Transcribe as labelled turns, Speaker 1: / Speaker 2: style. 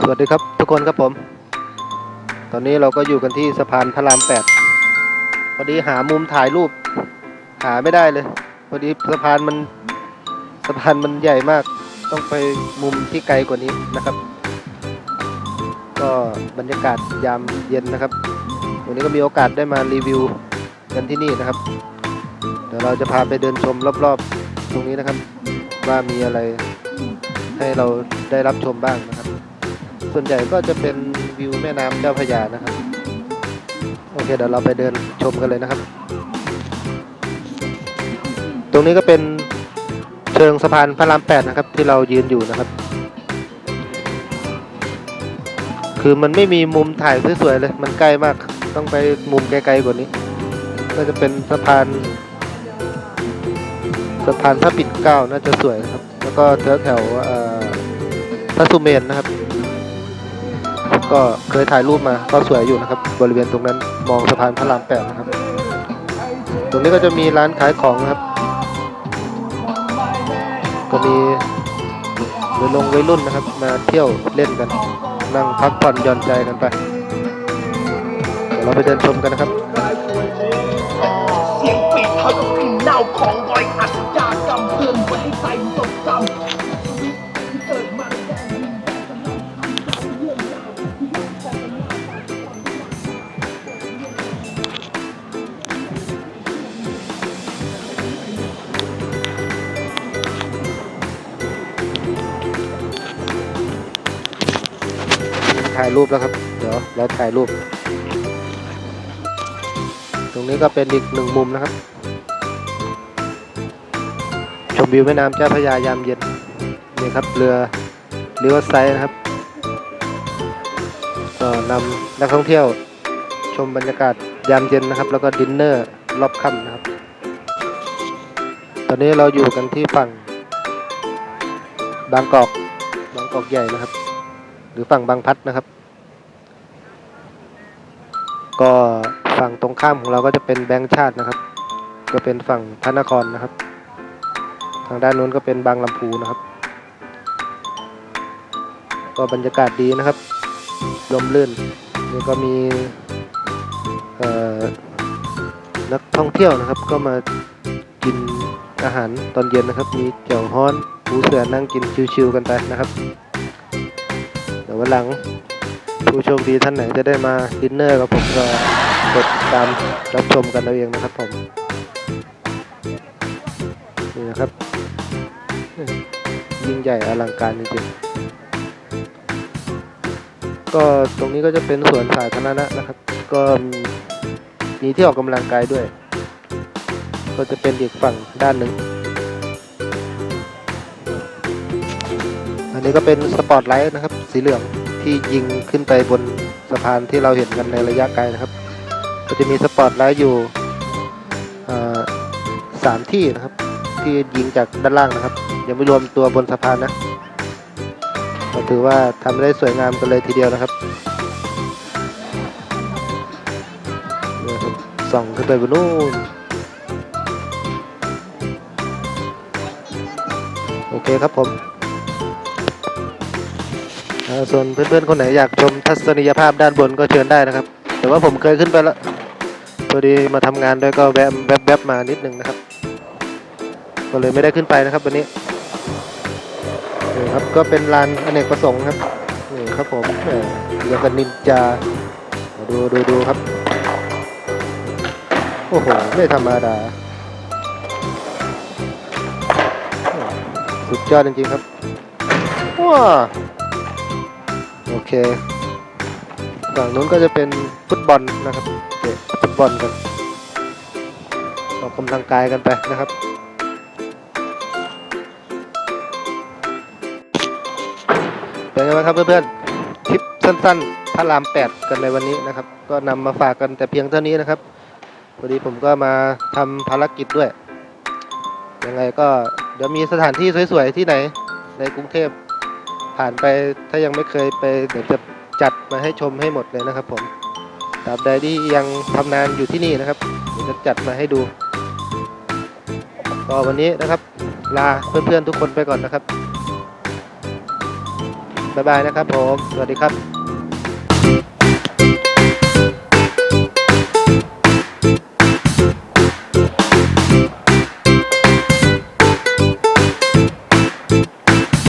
Speaker 1: สวัสดีครับทุกคนครับผม ตอนนี้เราก็อยู่กันที่สะพานพระรามแปดพอดีหามุมถ่ายรูป หาไม่ได้เลย พอดีสะพานมันสะพานมันใหญ่มาก ต้องไปมุมที่ไกลกว่านี้นะครับ ก็บรรยากาศยามเย็นนะครับ วันนี้ก็มีโอกาสได้มารีวิวกันที่นี่นะครับ เดี๋ยวเราจะพาไปเดินชมรอบๆ ตรงนี้นะครับ ว่ามีอะไรให้เราได้รับชมบ้างนะ ส่วนใหญ่ก็จะเป็นวิวแม่น้ำเจ้าพระยานะครับ โอเคเดี๋ยวเราไปเดินชมกันเลยนะครับ ตรงนี้ก็เป็นเชิงสะพานพระรามแปดนะครับที่เรายืนอยู่นะครับ คือมันไม่มีมุมถ่ายสวยๆเลย มันใกล้มากต้องไปมุมไกลๆกว่านี้ ก็จะเป็นสะพานสะพานพระปิ่นเกล้าน่าจะสวยนะครับ แล้วก็แถวแถวอ่อพระสุเมนนะครับ ก็เคยถ่ายรูปมาก็สวยอยู่นะครับ บริเวณตรงนั้นมองสะพานพระรามแปดนะครับ ตรงนี้ก็จะมีร้านขายของนะครับ ก็มีวัยลงวัยรุ่นนะครับ มาเที่ยวเล่นกัน นั่งพักผ่อนหย่อนใจกันไปเดี๋ยวเราไปเดินชมกันนะครับ
Speaker 2: เสียงปีเท่ากับกลิ่นเน่าของรอยา
Speaker 1: ยรูปแล้วครับ เดี๋ยวเราถ่ายรูป ตรงนี้ก็เป็นอีกหนึ่งมุมนะครับ ชมวิวแม่น้ำเจ้าพระยายามเย็นนี่ครับเรือเรือไซด์นะครับก็นำนักท่องเที่ยวชมบรรยากาศยามเย็นนะครับ แล้วก็ดินเนอร์รอบค่ำนะครับ ตอนนี้เราอยู่กันที่ฝั่งบางกอกบางกอกใหญ่นะครับ หรือฝั่งบางพัดนะครับ ก็ฝั่งตรงข้ามของเราก็จะเป็นแบงค์ชาตินะครับ ก็เป็นฝั่งพระนครนะครับ ทางด้านนู้นก็เป็นบางลำพูนะครับ ก็บรรยากาศดีนะครับลมลื่นนี่ก็มีนักท่องเที่ยวนะครับ ก็มากินอาหารตอนเย็นนะครับ มีเจียวฮ้อนปูเสือนั่งกินชิวๆกันไปนะครับ เดี๋ยววันหลัง ผู้โชคดีท่านไหนจะได้มาดินเนอร์กับผมก็กดติดตามรับชมกันเอาเองนะครับผมนี่นะครับ ยิ่งใหญ่อลังการจริงๆก็ตรงนี้ก็จะเป็นสวนสาธารณะนะครับ ก็มีมีที่ออกกำลังกายด้วย ก็จะเป็นอีกฝั่งด้านหนึ่งอันนี้ก็เป็นสปอตไลท์นะครับ สีเหลือง ที่ยิงขึ้นไปบนสะพานที่เราเห็นกันในระยะไกลนะครับ ก็จะมีสปอตไลท์อยู่อ่าสามที่นะครับ ที่ยิงจากด้านล่างนะครับ ยังไม่รวมตัวบนสะพานนะก็ถือว่าทำได้สวยงามกันเลยทีเดียวนะครับส่องขึ้นไปบนนู่นโอเคครับผม ส่วนเพื่อนๆคนไหนอยากชมทัศนียภาพด้านบนก็เชิญได้นะครับ แต่ว่าผมเคยขึ้นไปแล้วพอดีมาทำงานด้วยก็แวะแวบๆมานิดนึงนะครับ ก็เลยไม่ได้ขึ้นไปนะครับวันนี้นี่ครับก็เป็นลานอเนกประสงค์ครับนี่ครับผมแหม่เรียกกันนินจามาดูดูดูครับโอ้โหไม่ธรรมดาสุดยอดจริงๆครับว้า โอเคฝั่งนู้นก็จะเป็นฟุตบอลนะครับเตะฟุตบอลกันออกกำลังกายกันไปนะครับเป็นไงบ้างครับเพื่อนๆคลิปสั้นๆพระรามแปดกันในวันนี้นะครับ ก็นำมาฝากกันแต่เพียงเท่านี้นะครับพอดีผมก็มาทำภารกิจด้วยยังไงก็เดี๋ยวมีสถานที่สวยๆที่ไหนในกรุงเทพ ผ่านไปถ้ายังไม่เคยไปเดี๋ยวจะจัดมาให้ชมให้หมดเลยนะครับผมตาบใดที่ยังทำนานอยู่ที่นี่นะครับเดี๋ยวจะจัดมาให้ดูก็วันนี้นะครับ ลาเพื่อนๆทุกคนไปก่อนนะครับบ๊ายบายนะครับผม สวัสดีครับ